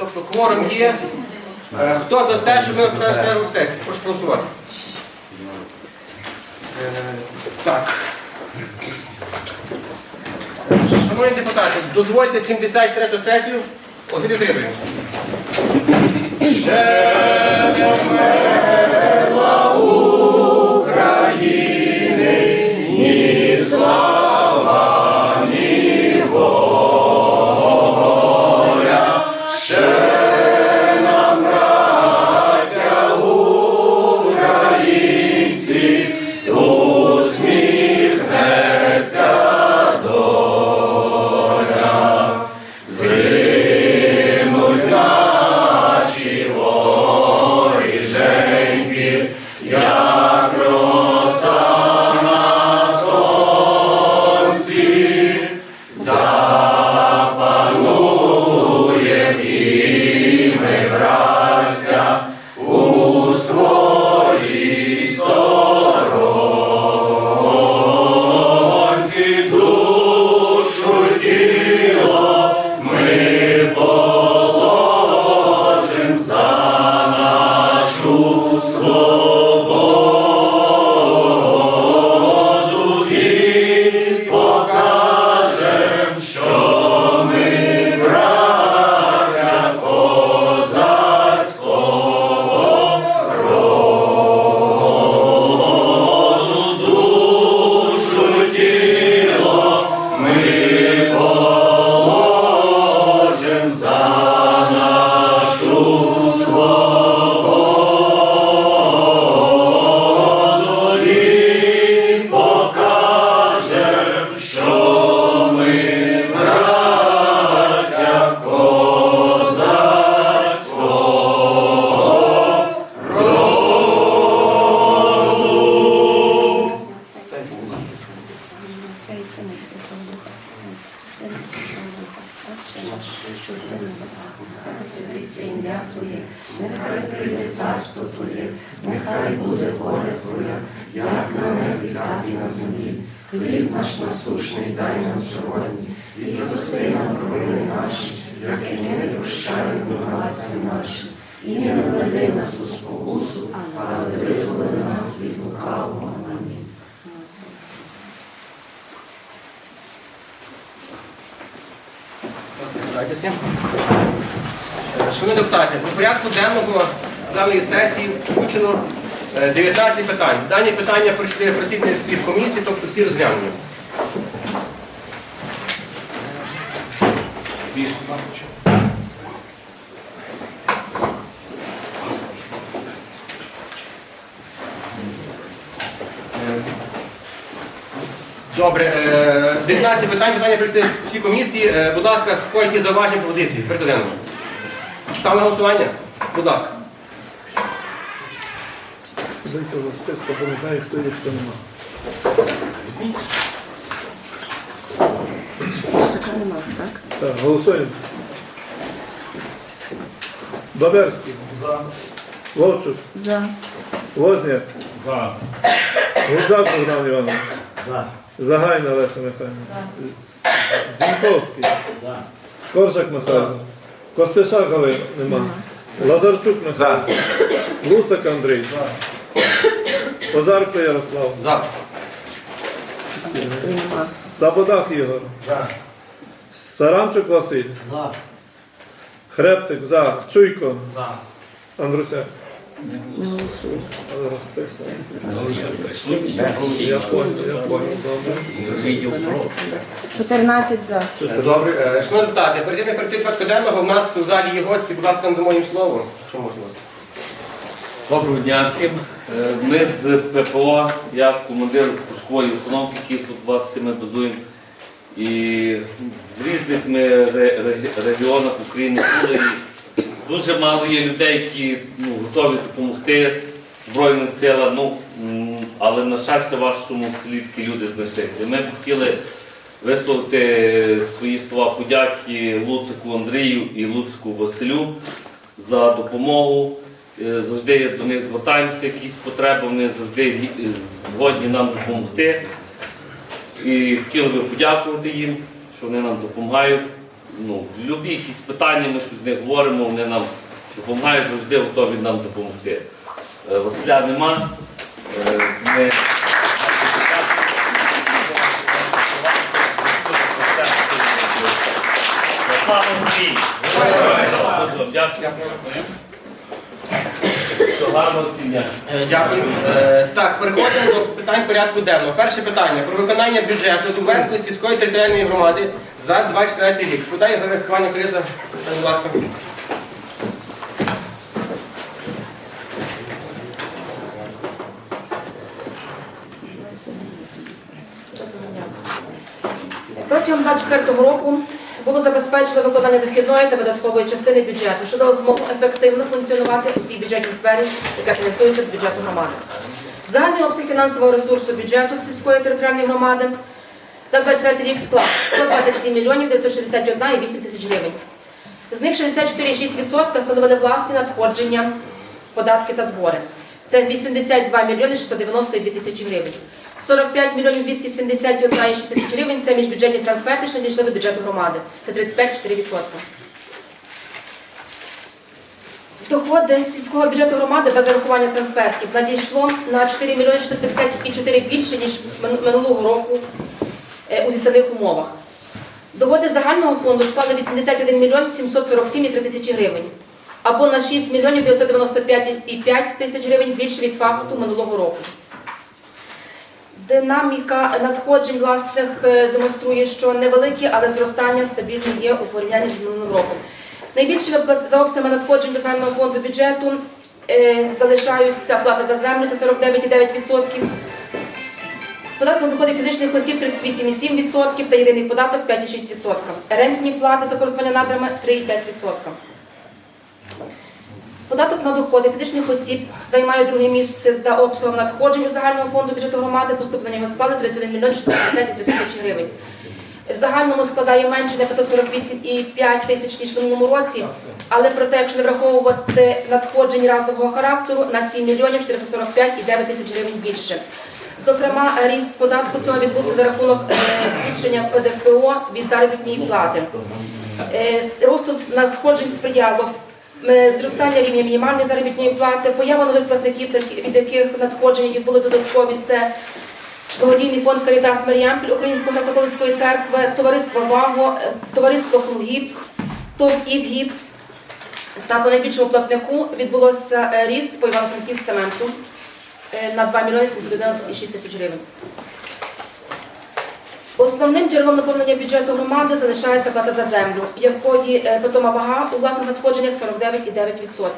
Тобто кворум є. Е, Хто за те, що ми почали в сесії? Прошу голосувати. Е, Так. Шановні депутати, дозвольте 73 сесію офіційно. Сесії включено е, 19 питань. Дані питання пройшли просвітні всіх комісій, тобто всі розглянені. Е, Добре, е, 19 питань, питання прийшли всі комісії. Е, Будь ласка, хто які зауваження пропозиції? Перекладемо. Став на голосування? Будь ласка. Дайте за списку, бо не знаю, хто є, хто нема. Щека нема, так? Так, голосуємо. Баберський. За. Вовчук. За. Возняк. За. Гудзак Богдан Іванович. За. Загайна Леся Михайлівна. Зінковський. За. Коржак Михайло. Костиша Галина. Нема. Лазарчук Михайло. Луцак Андрій. Озарко Ярослав. За. Сабодах Ігор. За. Саранчук Василь. За. Хрептик за. Чуйко. За. Андрусяк. Не голосують. Але розписав. Присутні Я понял, я понял. Добре. 14 за. Добре. Шановні депутати, перед тим, як перейти до порядку денного, у нас у залі є гості, будь ласка, надамо їм слово. Що можна вас? Доброго дня всім. Е, Ми з ППО, я командир пускової установки, які тут вас всі базуємо. І в різних ми ре- ре- регіонах України були. Дуже мало є людей, які ну, готові допомогти Збройним силам. Ну, але на щастя, вашому селі люди знайшлися. Ми б хотіли висловити свої слова подяки Луцику Андрію і Луцику Василю за допомогу. Е, Завжди до них звертаємося, якісь потреби, вони завжди згодні нам допомогти. І хотіли би подякувати їм, що вони нам допомагають. ну, любі якісь питання, ми щось з них говоримо, вони нам допомагають, завжди готові нам допомогти. Е, Василя нема. Е, Ми... Слава Україні! Дякую. Гарного всім дня. Е, Дякую. Е, Так, переходимо до питань порядку денного. Перше питання про виконання бюджету Дубенської сільської територіальної громади за 24 рік. Подай інвестування криза, будь ласка. Протягом 24 року було забезпечено виконання дохідної та видаткової частини бюджету, що дало змогу ефективно функціонувати у всій бюджетній сфері, яка фінансується з бюджету громади. Загальний обсяг фінансового ресурсу бюджету сільської територіальної громади за 24 рік склав 127 мільйонів 961,8 тисяч гривень. З них 64,6% становили власні надходження, податки та збори. Це 82 мільйони 692 тисячі гривень. 45 мільйонів 271,6 тисяч гривень – це міжбюджетні трансферти, що надійшли до бюджету громади. Це 35,4%. Доходи сільського бюджету громади без зарахування трансфертів надійшло на 4 мільйони 654 більше, ніж минулого року е, у зіставних умовах. Доходи загального фонду склали 81 мільйон 747,3 тисячі гривень, або на 6 мільйонів 995,5 тисяч гривень більше від факту минулого року. Динаміка надходжень власних демонструє, що невеликі, але зростання стабільне є у порівнянні з минулим роком. Найбільшими за обсягами надходжень до загального фонду бюджету е, залишаються плата за землю, це 49,9%, Податок на доходи фізичних осіб 38,7% та єдиний податок 5,6%. Рентні плати за користування надрами 3,5%. Податок на доходи фізичних осіб займає друге місце за обсягом надходжень у загального фонду бюджету громади. Поступлення його складе 31 мільйон 653 тисячі гривень. В загальному складає менше на 548,5 тисяч ніж в минулому році, але проте, якщо не враховувати надходжень разового характеру, на 7 мільйонів 445,9 тисяч гривень більше. Зокрема, ріст податку цього відбувся за рахунок е, збільшення ПДФО від заробітної плати. Е, Росту надходжень сприяло зростання рівня мінімальної заробітної плати, поява нових платників, від яких надходження були додаткові. Це благодійний фонд Карітас Маріампіль Української греко-католицької церкви, товариство Ваго, е, товариство Хругіпс, ТОВ Івгіпс. Та по найбільшому платнику відбулося е, ріст по Івано-Франківськ цементу е, на 2 мільйони 711,6 тисяч гривень. Основним джерелом наповнення бюджету громади залишається плата за землю, якої е, питома вага у власних надходженнях 49,9%.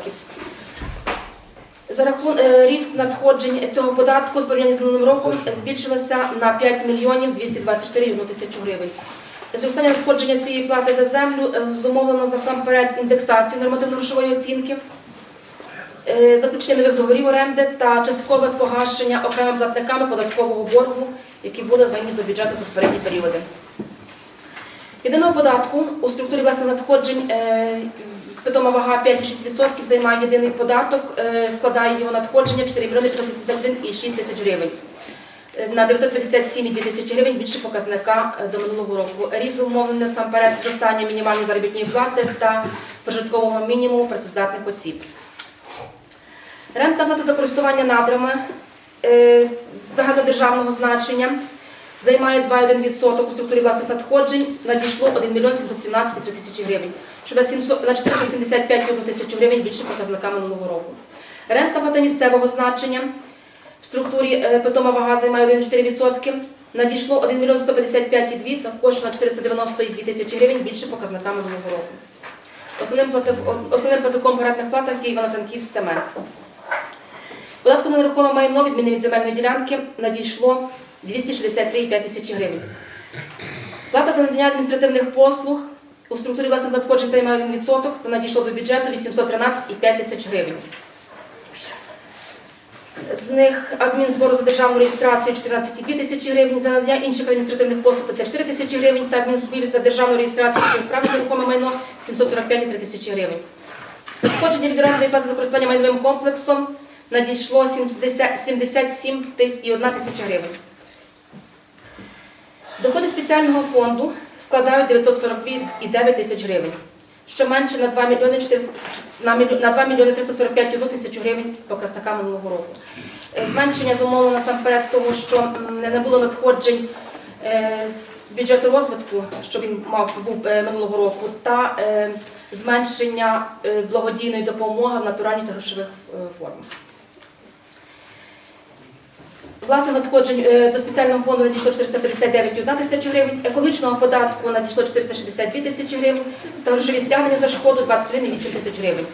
За рахунок ріст надходжень цього податку з порівняння з минулим роком збільшилося на 5 мільйонів 224,1 тисячу гривень. Зростання надходження цієї плати за землю е, зумовлено насамперед індексацією нормативно-грошової оцінки, е, заключення нових договорів оренди та часткове погашення окремими платниками податкового боргу, які були винні до бюджету за попередні періоди. Єдиного податку у структурі власних надходжень е, питома вага 5,6% займає єдиний податок, е, складає його надходження 4 мільйони 571,6 тисяч гривень. Е, На 957,2 тисячі гривень більше показника до минулого року. Ріст умовлений насамперед зростання мінімальної заробітної плати та прожиткового мінімуму працездатних осіб. Рентна плата за користування надрами загальнодержавного значення займає 2,1% у структурі власних надходжень, надійшло 1 мільйон 717,3 тисячі гривень, що на 700 на 475,1 тисячу гривень більше показника минулого року. Рентна плата місцевого значення в структурі е, питома вага займає 1,4%, надійшло 1 мільйон 155,2, також на 492 тисячі гривень більше показника минулого року. Основним платником по рентних платах є Івано-Франківськ цемент. Податку на нерухоме майно відміни від земельної ділянки надійшло 263,5 тисячі гривень. Плата за надання адміністративних послуг у структурі власних надходжень займає 1% та надійшло до бюджету 813,5 тисяч гривень. З них адмінзбору за державну реєстрацію 14,2 тисячі гривень, за надання інших адміністративних послуг 54 тисячі гривень та адмінзбір за державну реєстрацію прав на нерухоме майно 745,3 тисячі гривень. Надходження від орендної плати за користування майновим комплексом надійшло 70 77 тис- і 1 тисяча гривень. Доходи спеціального фонду складають 942,9 тисяч гривень, що менше на 2 мільйони 400, на, мільйон- на 2 мільйони 345 тисяч гривень показника минулого року. Е, Зменшення зумовлено насамперед того, що не було надходжень е, бюджету розвитку, що він мав був е, минулого року, та зменшення благодійної допомоги в натуральних та грошових формах. Власне надходжень е, до спеціального фонду надійшло 459,1 тисяча гривень, екологічного податку надійшло 462 тисячі гривень та грошові стягнення за шкоду 21,8 тисяч гривень.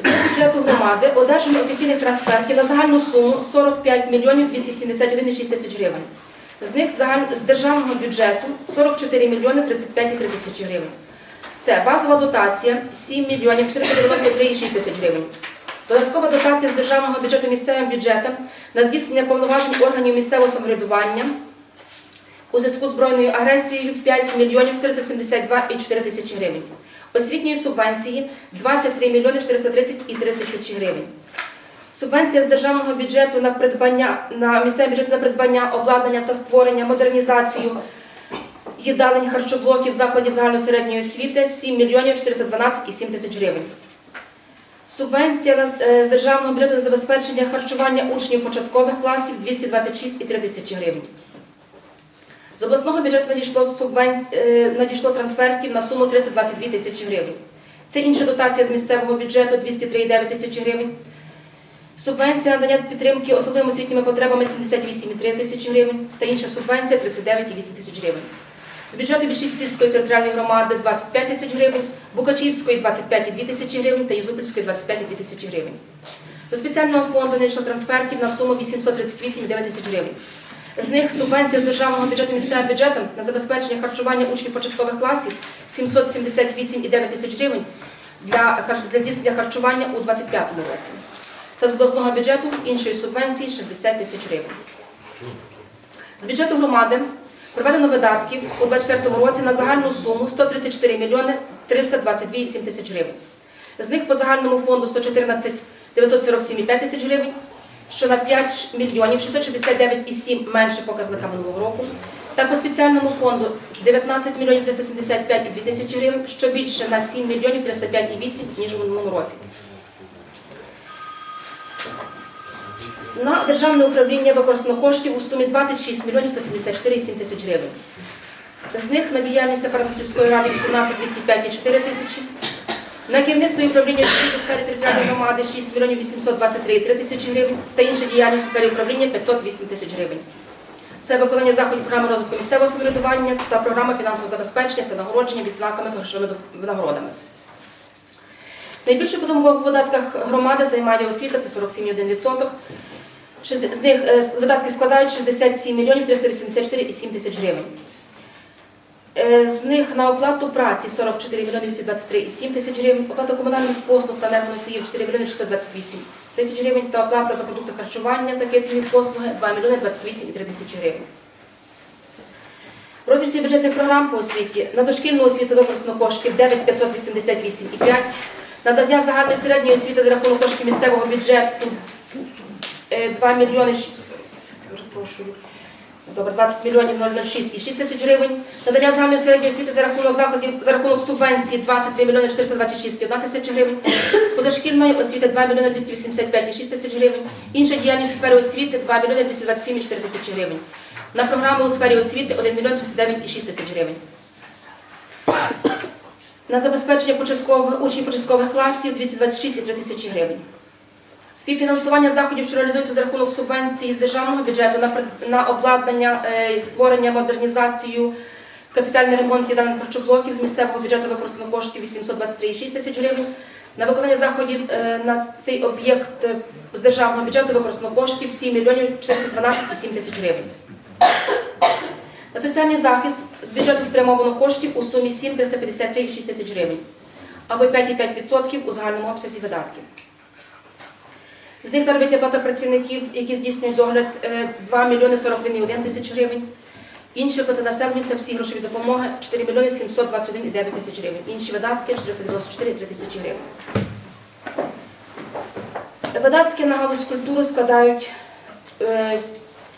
До бюджету громади одержано офіційних трансфертів на загальну суму 45 мільйонів 271,6 тисяч гривень. З них з державного бюджету 44 мільйони 35,3 тисячі гривень. Це базова дотація 7 мільйонів 493,6 тисяч гривень. Додаткова дотація з державного бюджету місцевим бюджетам на здійснення повноважень органів місцевого самоврядування у зв'язку з збройною агресією 5 мільйонів 472,4 тисячі гривень. Освітньої субвенції 23 мільйони 430,3 тисячі гривень. Субвенція з державного бюджету на придбання на місцевий бюджет на придбання обладнання та створення, модернізацію їдалень харчоблоків закладів загальної середньої освіти 7 мільйонів 412,7 тисяч гривень. Субвенція е, з державного бюджету на забезпечення харчування учнів початкових класів 226,3 тисячі гривень. З обласного бюджету надійшло, субвен... е, надійшло трансфертів на суму 322 тисячі гривень. Це інша дотація з місцевого бюджету 203,9 тисячі гривень. Субвенція надання підтримки особливими освітніми потребами 78,3 тисячі гривень та інша субвенція 39,8 тисяч гривень. З бюджету Більшівцівської територіальної громади 25 тисяч гривень, Букачівської 25,2 тисячі гривень та Єзупільської 25,2 тисячі гривень. До спеціального фонду надійшло трансфертів на суму 838,9 тисяч гривень. З них субвенція з державного бюджету місцевим бюджетом на забезпечення харчування учнів початкових класів 778,9 тисяч гривень для, для здійснення харчування у 2025 році. Та з обласного бюджету іншої субвенції 60 тисяч гривень. З бюджету громади проведено видатків у 2024 році на загальну суму 134 мільйони 322,7 тисяч гривень. З них по загальному фонду 114 947,5 тисяч гривень, що на 5 мільйонів 669,7 менше показника минулого року. Та по спеціальному фонду 19 мільйонів 375,2 тисячі гривень, що більше на 7 мільйонів 305,8 ніж у минулому році. На державне управління використано коштів у сумі 26 мільйонів 174,7 тисяч гривень. З них на діяльність апарату сільської ради 18 205,4 тисячі. На керівництво і управління освіти сфері територіальної громади 6 мільйонів 823,3 тисячі гривень та інша діяльність у сфері управління 508 тисяч гривень. Це виконання заходів програми розвитку місцевого самоврядування та програма фінансового забезпечення, це нагородження відзнаками та грошовими винагородами. Найбільше по в видатках громади займає освіта, це 47,1%. З них е, видатки складають 67 мільйонів 384,7 тисяч гривень. Е, З них на оплату праці 44 мільйони 223,7 тисяч гривень, оплата комунальних послуг та енергоносіїв 4 мільйони 628 тисяч гривень та оплата за продукти харчування та кетрінгові послуги 2 мільйони 28,3 тисячі гривень. В розрізі бюджетних програм по освіті на дошкільну освіту використано коштів 9,588,5, надання загальної середньої освіти за рахунок коштів місцевого бюджету е, 2 мільйони перепрошую, Добре, 20 мільйонів 006 і 6 тисяч гривень. Надання загальної середньої освіти за рахунок закладів за рахунок субвенцій 23 мільйони 426 і 1 тисяча гривень. Позашкільної освіти 2 мільйони 285 і 6 тисяч гривень. Інша діяльність у сфері освіти 2 мільйони 227 і 4 тисячі гривень. На програми у сфері освіти 1 мільйон 39 і 6 тисяч гривень. На забезпечення початкових учнів початкових класів 226 і 3 тисячі гривень. Співфінансування заходів, що реалізуються за рахунок субвенції з державного бюджету на, на обладнання, е, створення, модернізацію, капітальний ремонт єдиних харчоблоків з місцевого бюджету використано коштів 823,6 тисяч гривень. На виконання заходів е, на цей об'єкт е, з державного бюджету використано коштів 7 мільйонів 412,7 тисяч гривень. На соціальний захист з бюджету спрямовано коштів у сумі 7 353,6 тисяч гривень, або 5,5% у загальному обсязі видатків. З них заробітна плата працівників, які здійснюють догляд, е, 2 мільйони 41,1 тисяч гривень. Інші виплати населенню це всі грошові допомоги 4 мільйони 721,9 тисяч гривень. Інші видатки 494,3 тисячі гривень. Видатки на галузь культури складають е,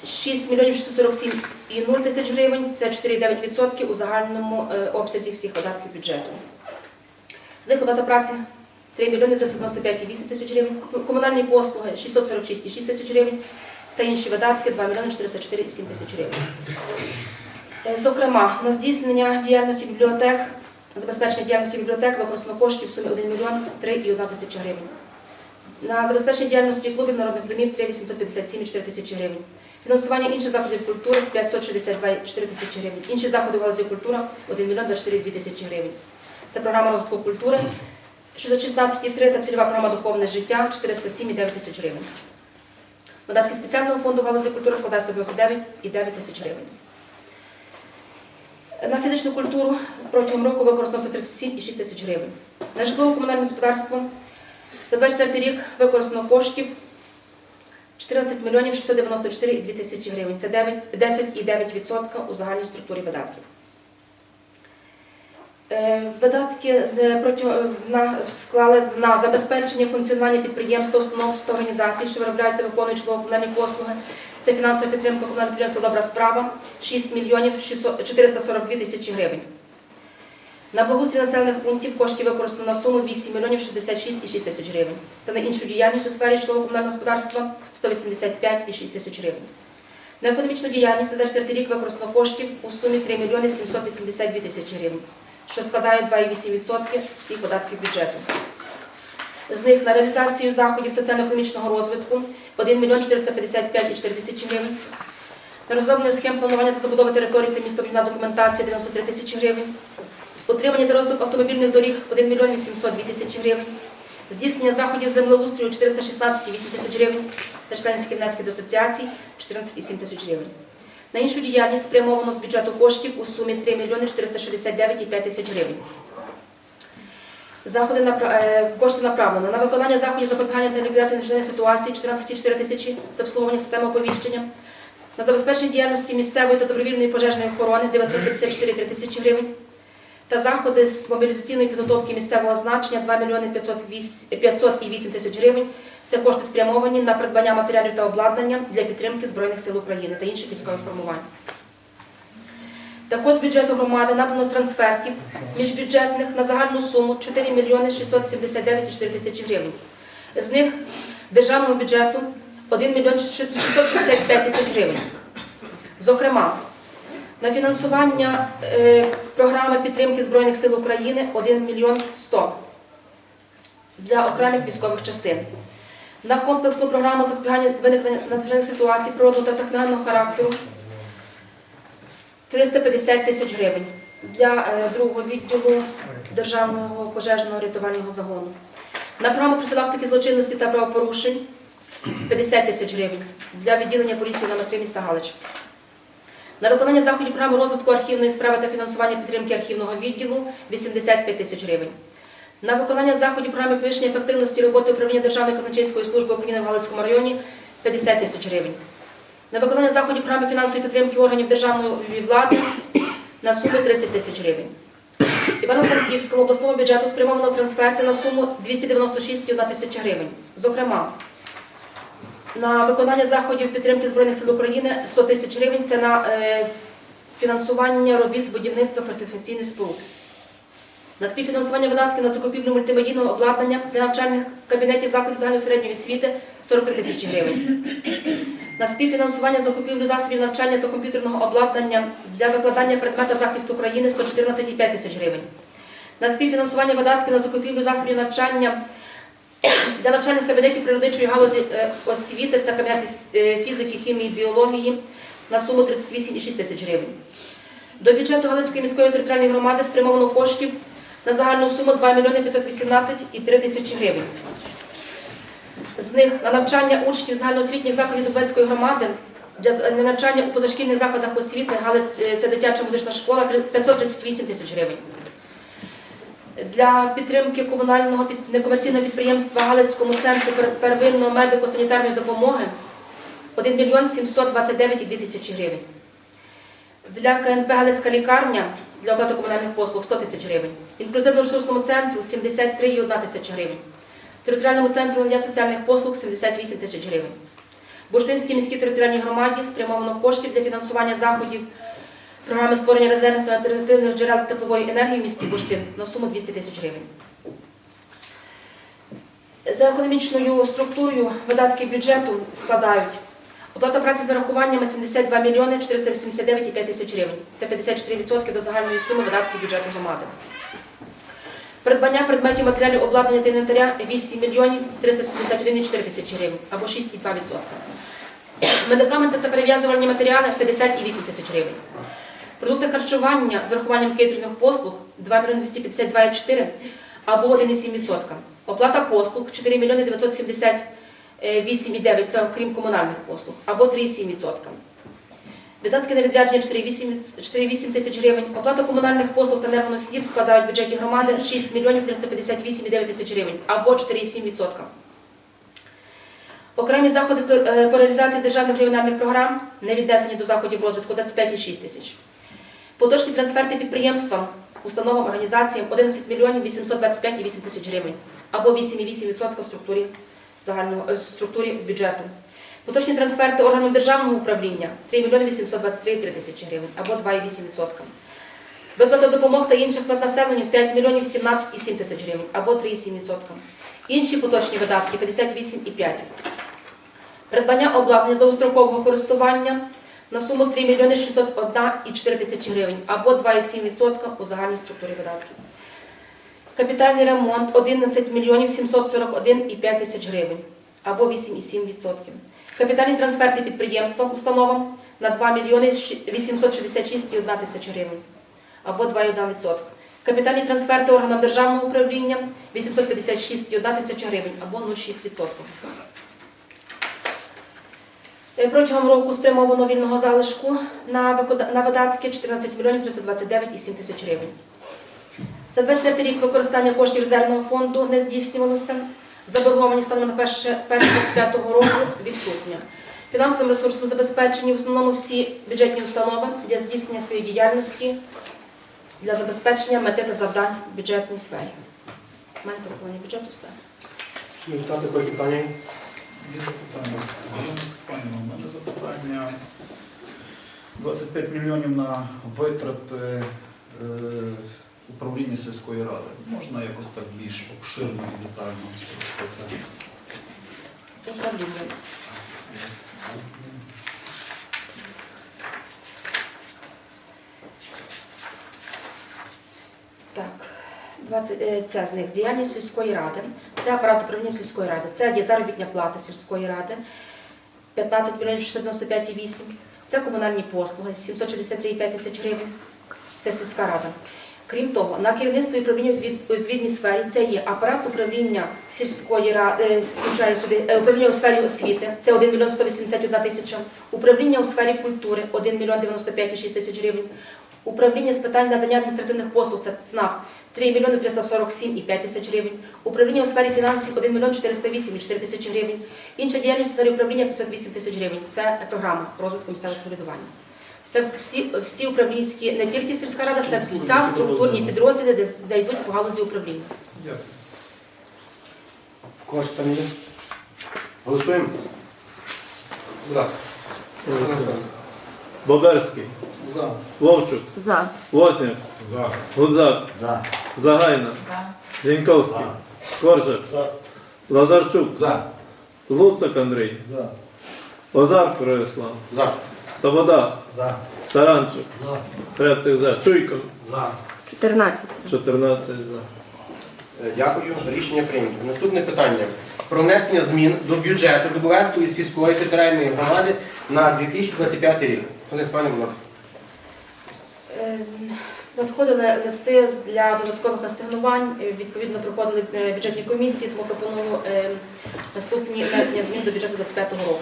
6 мільйонів 647,0 тисяч гривень, це 4,9% у загальному е, обсязі всіх видатків бюджету. З них оплата праці 3 мільйони 395,8 тисяч гривень, комунальні послуги 646,6 тисяч гривень та інші видатки 2 мільйони 404,7 тисяч гривень. Е, Зокрема, на здійснення діяльності бібліотек, забезпечення діяльності бібліотек використано коштів в сумі 1 мільйон 3,1 тисяча гривень. На забезпечення діяльності клубів народних домів 3 857,4 тисячі гривень. Фінансування інших заходів культури 562,4 тисячі гривень. Інші заходи в галузі культури 1 мільйон 24,2 тисячі гривень. Це програма розвитку культури 616,3 та цільова програма духовне життя 407,9 тисяч гривень. Видатки спеціального фонду галузі культури складають 199,9 тисяч гривень. На фізичну культуру протягом року використано 137,6 тисяч гривень. На житлово-комунальне господарство за 24 рік використано коштів 14 мільйонів 694,2 тисячі гривень. Це 10,9% у загальній структурі видатків. Е, Видатки з протягом на склали на забезпечення функціонування підприємства, установ та організацій, що виробляють та виконують житлово-комунальні послуги. Це фінансова підтримка комунального підприємства Добра справа 6 мільйонів 600 442 тисячі гривень. На благоустрій населених пунктів коштів використано на суму 8 мільйонів 66,6 тисяч гривень. Та на іншу діяльність у сфері житлово-комунального господарства 185,6 тисяч гривень. На економічну діяльність за 24 рік використано коштів у сумі 3 мільйони 782 тисячі гривень, що складає 2,8% всіх податків бюджету. З них на реалізацію заходів соціально-економічного розвитку 1 мільйон 455,4 тисячі гривень. На розроблення схем планування та забудови території це містобудівна документація 93 тисячі гривень. Утримання та розвиток автомобільних доріг 1 мільйон 802 тисячі гривень. Здійснення заходів землеустрою 416,8 тисяч гривень та членські внески до асоціацій 14,7 тисяч гривень. На іншу діяльність спрямовано з бюджету коштів у сумі 3 мільйони 469,5 тисяч гривень. Заходи напра- е, кошти направлено на виконання заходів запобігання та ліквідації надзвичайних ситуацій 14,4 тисячі з обслуговування системи оповіщення. На забезпечення діяльності місцевої та добровільної пожежної охорони 954,3 тисячі гривень. Та заходи з мобілізаційної підготовки місцевого значення 2 мільйони 508 тисяч гривень. Це кошти спрямовані на придбання матеріалів та обладнання для підтримки Збройних сил України та інших військових формувань. Також з бюджету громади надано трансфертів міжбюджетних на загальну суму 4 мільйони 679,4 тисячі гривень. З них державному бюджету 1 мільйон 665 тисяч гривень. Зокрема, на фінансування е, програми підтримки Збройних сил України 1 мільйон 100 для окремих військових частин. На комплексну програму запобігання виникнення надзвичайних ситуацій природного та техногенного характеру 350 тисяч гривень для е, другого відділу Державного пожежного рятувального загону. На програму профілактики злочинності та правопорушень 50 тисяч гривень для відділення поліції номер 3 міста Галич. На виконання заходів програми розвитку архівної справи та фінансування підтримки архівного відділу 85 тисяч гривень. На виконання заходів програми підвищення ефективності роботи управління Державної казначейської служби України в Галицькому районі 50 тисяч гривень. На виконання заходів програми фінансової підтримки органів державної влади на суму 30 тисяч гривень. Івано-Франківському обласному бюджету спрямовано трансферти на суму 296,1 тисяча гривень. Зокрема, на виконання заходів підтримки Збройних сил України 100 тисяч гривень це на е, фінансування робіт з будівництва фортифікаційних споруд. На співфінансування видатків на закупівлю мультимедійного обладнання для навчальних кабінетів закладів загальної середньої освіти 43 тисячі гривень. На співфінансування закупівлю засобів навчання та комп'ютерного обладнання для викладання предмета захисту України 114,5 тисяч гривень. На співфінансування видатків на закупівлю засобів навчання для навчальних кабінетів природничої галузі е, освіти це кабінети е, фізики, хімії, біології на суму 38,6 тисяч гривень. До бюджету Галицької міської територіальної громади спрямовано коштів на загальну суму 2 мільйони 518,3 тисячі гривень. З них на навчання учнів загальноосвітніх закладів Дубецької громади для на навчання у позашкільних закладах освіти е, це дитяча музична школа 538 тисяч гривень. Для підтримки комунального некомерційного підприємства Галицькому центру первинної медико-санітарної допомоги 1 мільйон 729,2 тисячі гривень. Для КНП Галицька лікарня для оплати комунальних послуг 100 тисяч гривень. Інклюзивно-ресурсному центру 73,1 тисяча гривень. Територіальному центру надання соціальних послуг 78 тисяч гривень. Бурштинській міській територіальній громаді спрямовано коштів для фінансування заходів програми створення резервних та альтернативних джерел теплової енергії в місті Бурштин на суму 200 тисяч гривень. За економічною структурою видатки бюджету складають оплата праці з нарахуваннями 72 мільйони 489,5 тисяч гривень. Це 54% до загальної суми видатків бюджету громади. Придбання предметів матеріалів обладнання та інвентаря 8 мільйонів 371,4 тисячі гривень або 6,2%. Медикаменти та перев'язувальні матеріали 50,8 тисяч гривень. Продукти харчування з урахуванням кейтерних послуг 2 мільйони 252,4 або 1,7%. Оплата послуг 4 мільйони 978,9, це окрім комунальних послуг, або 3,7%. Видатки на відрядження 4,8 4,8 тисяч гривень. Оплата комунальних послуг та енергоносіїв складають в бюджеті громади 6 мільйонів 358,9 тисяч гривень або 4,7%. Окремі заходи е, по реалізації державних регіональних програм не віднесені до заходів розвитку 25,6 тисяч. Поточні трансферти підприємствам, установам, організаціям 11 мільйонів 825,8 тисяч гривень або 8,8% структурі загального е, структурі бюджету. Поточні трансферти органам державного управління 3 мільйони 823,3 тисячі гривень або 2,8%. Виплата допомог та інших виплат населенню 5 мільйонів 17,7 тисяч гривень або 3,7%. Інші поточні видатки 58,5. Придбання обладнання довгострокового користування на суму 3 мільйони 601,4 тисячі гривень або 2,7% у загальній структурі видатків. Капітальний ремонт 11 мільйонів 741,5 тисяч гривень або 8,7%. Капітальні трансферти підприємствам, установам на 2 мільйони 866,1 тисяч гривень або 2,1%. Капітальні трансферти органам державного управління 856,1 тисяча гривень або 0,6%. Е, Протягом року спрямовано вільного залишку на видатки 14 мільйонів 329,7 тисяч гривень. За 24 рік використання коштів резервного фонду не здійснювалося. Заборгованість станом на 1.25 року відсутня. Фінансовим ресурсом забезпечені в основному всі бюджетні установи для здійснення своєї діяльності для забезпечення мети та завдань в бюджетній сфері. У мене по виконанню бюджету все. Чи питання? Є запитання. Степанівна, у мене запитання. 25 мільйонів на витрати е, управління сільської ради. Можна якось так більш обширно і детально про це? Так, 20, е, це з них діяльність сільської ради, це апарат управління сільської ради, це є заробітня плата сільської ради. 15 мільйонів 695,8, це комунальні послуги 763,5 тисяч гривень, це сільська рада. Крім того, на керівництво і управління у відповідній сфері це є апарат управління сільської ради, е, включає сюди е, управління у сфері освіти, це 1 мільйон 181 тисяча, управління у сфері культури 1 мільйон 95,6 тисяч гривень, управління з питань надання адміністративних послуг, це ЦНАП 3 мільйони 347,5 тисяч гривень, управління у сфері фінансів 1 мільйон 408,4 тисячі гривень, інша діяльність у сфері управління 508 тисяч гривень. Це програма розвитку місцевого самоврядування. Це всі, всі управлінські, не тільки сільська рада, це вся структурні підрозділи, де, де йдуть по галузі управління. Дякую. В кого ж там є? Голосуємо? Будь ласка. Боберський, За. Вовчук, За. Возняк, За. Гузак, За. Загайна, Зіньковський, Коржик, Лазарчук, За. Луцак Андрій, За. Озарко Рояслав, За. Сабода, За. Саранчук, За. Трептих за, Чуйко, За. 14. 14 за. Е, Дякую. Рішення прийнято. Наступне питання. Про внесення змін до бюджету Дубовецької сільської територіальної громади на 2025 рік. Пане пане, будь ласка. Е, Надходили листи для додаткових асигнувань, е, відповідно проходили е, бюджетні комісії, тому пропоную е, наступні внесення змін до бюджету 2025 року.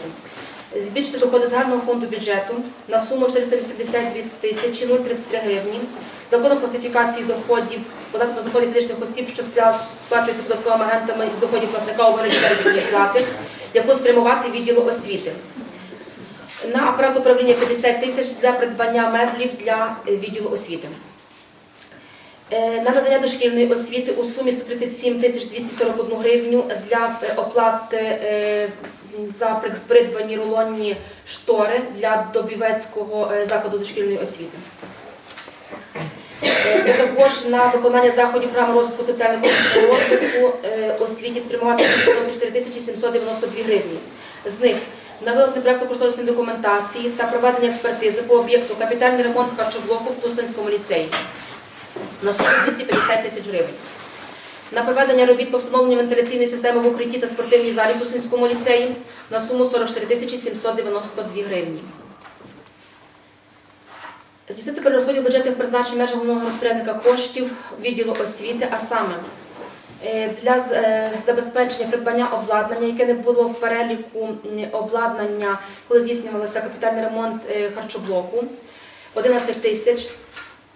Збільшити доходи загального фонду бюджету на суму 482 тисячі 033 гривні. Законом класифікації доходів, податку на доходи фізичних осіб, що сплачується податковими агентами з доходів платника у вигляді заробітної плати, яку спрямувати відділу освіти. На апарат управління 50 тисяч для придбання меблів для е, відділу освіти. Е, На надання дошкільної освіти у сумі 137 тисяч 241 гривню для е, оплати за придбані рулонні штори для Добівецького закладу дошкільної освіти. Також на виконання заходів програми розвитку соціально-економічного розвитку освіті спрямувати 94 тисячі 792 гривні. З них на виготовлення проєкту кошторисної документації та проведення експертизи по об'єкту капітальний ремонт харчоблоку в Туслинському ліцеї на суму 250 тисяч гривень. На проведення робіт по встановленню вентиляційної системи в укритті та спортивній залі в Туслинському ліцеї на суму 44 тисячі 792 гривні. Здійснити перерозподіл бюджетних призначень в межах головного розпорядника коштів відділу освіти, а саме для е, забезпечення придбання обладнання, яке не було в переліку обладнання, коли здійснювався капітальний ремонт е, харчоблоку, 11 тисяч.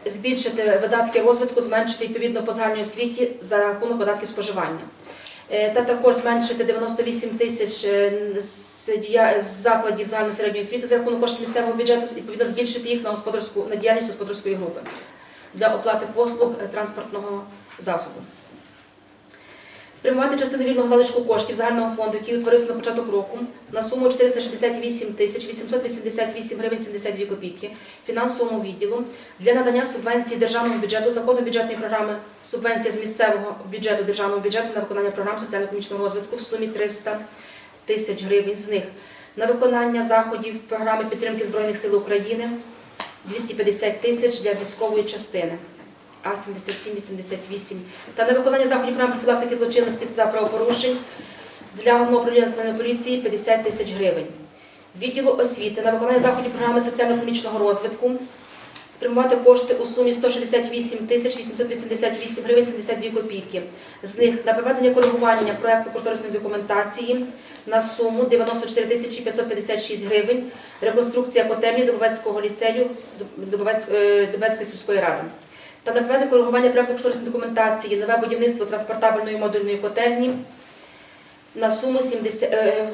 Збільшити видатки розвитку, зменшити відповідно по загальній освіті за рахунок видатків споживання. Е, Та також зменшити 98 тисяч е, з закладів загальної середньої освіти за рахунок коштів місцевого бюджету, відповідно збільшити їх на господарську на діяльність господарської групи для оплати послуг е, транспортного засобу. Спрямувати частину вільного залишку коштів загального фонду, який утворився на початок року, на суму 468 тисяч 888 гривень 72 копійки фінансовому відділу для надання субвенції державного бюджету закону бюджетної програми субвенція з місцевого бюджету державного бюджету на виконання програм соціально-економічного розвитку в сумі 300 тисяч гривень. З них на виконання заходів програми підтримки Збройних сил України 250 тисяч для військової частини. А 7788 та на виконання заходів програми профілактики злочинності та правопорушень для головного управління національної поліції 50 тисяч гривень. Відділу освіти на виконання заходів програми соціально-економічного розвитку спрямувати кошти у сумі 168 тисяч 888 гривень 72 копійки. З них на проведення коригування проекту кошторисної документації на суму 94 тисячі 556 гривень, реконструкція котельні Дубовецького ліцею е, Дубовецької сільської ради. Та на проведення коригування проекту кошторисної документації нове будівництво транспортабельної модульної котельні на суму 70, е,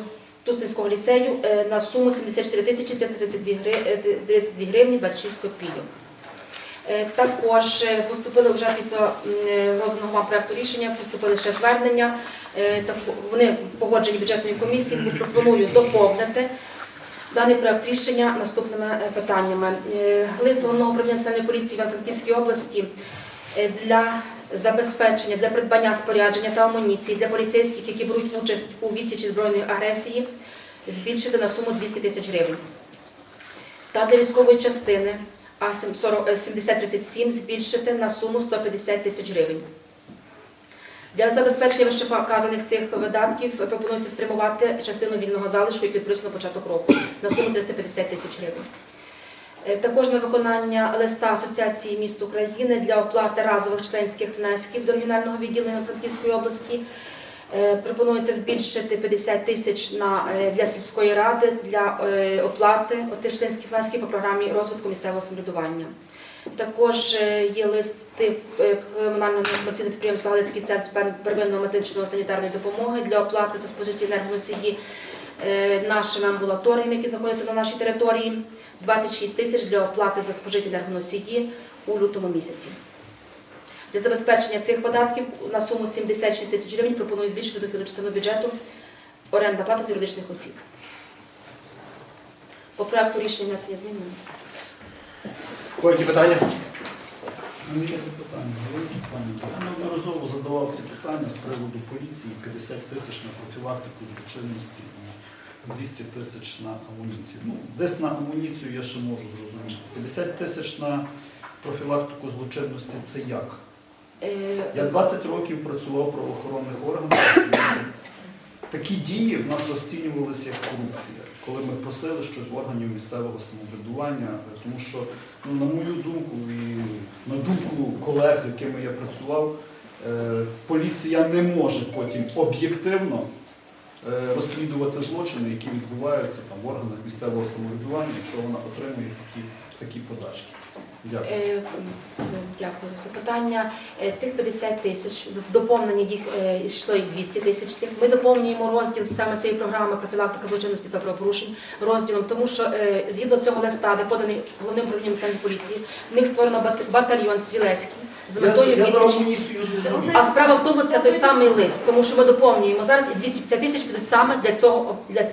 Тустинського ліцею е, на суму 74 тисячі 332 гри- е, 32 гривні 26 копійок. Е, Також е, поступили вже після е, розданого вам проекту рішення, поступили ще звернення. Е, так Вони погоджені бюджетною комісією. Пропоную доповнити даний проект рішення наступними е, питаннями. Е, Лист головного управління національної поліції в Франківській області е, для забезпечення, для придбання спорядження та амуніції для поліцейських, які беруть участь у відсічі збройної агресії, збільшити на суму 200 тисяч гривень. Та для військової частини А-7037 збільшити на суму 150 тисяч гривень. Для забезпечення вищевказаних цих видатків пропонується спрямувати частину вільного залишку, який утворився на початок року, на суму 350 тисяч гривень. Е, Також на виконання листа Асоціації міст України для оплати разових членських внесків до регіонального відділення Франківської області е, пропонується збільшити 50 тисяч е, для сільської ради для оплати тих членських внесків по програмі розвитку місцевого самоврядування. Також е, є листи е, комунального комерційного підприємства Галицький центр пер- первинної медичної санітарної допомоги для оплати за спожиті енергоносії е, нашими амбулаторіями, які знаходяться на нашій території. 26 тисяч для оплати за спожиті енергоносії у лютому місяці. Для забезпечення цих податків на суму 76 тисяч гривень пропоную збільшити дохідну частину бюджету оренда плата з юридичних осіб. По проекту рішення внесення змін на місце. Які питання? У мене є запитання. Я неодноразово задавав ці питання з приводу поліції. 50 тисяч на профілактику злочинності і 200 тисяч на амуніцію. Ну, десь на амуніцію я ще можу зрозуміти. 50 тисяч на профілактику злочинності це як? Е, Я 20 років працював в правоохоронних органах. Такі дії в нас розцінювалися як корупція, коли ми просили щось в органів місцевого самоврядування, тому що, ну, на мою думку, і на думку колег, з якими я працював, е, поліція не може потім об'єктивно е, розслідувати злочини, які відбуваються там в органах місцевого самоврядування, якщо вона отримує такі, такі подачки. Дякую. Е, Дякую за запитання. Е, Тих 50 тисяч, в доповнення їх е, йшло їх 200 тисяч. Ми доповнюємо розділ саме цієї програми профілактика злочинності та правопорушень розділом, тому що згідно цього листа, де поданий головним управлінням національної поліції, в них створено бат- батальйон стрілецький з метою відсічі. А справа в тому, це той самий лист, тому що ми доповнюємо зараз і 250 тисяч підуть саме для цього для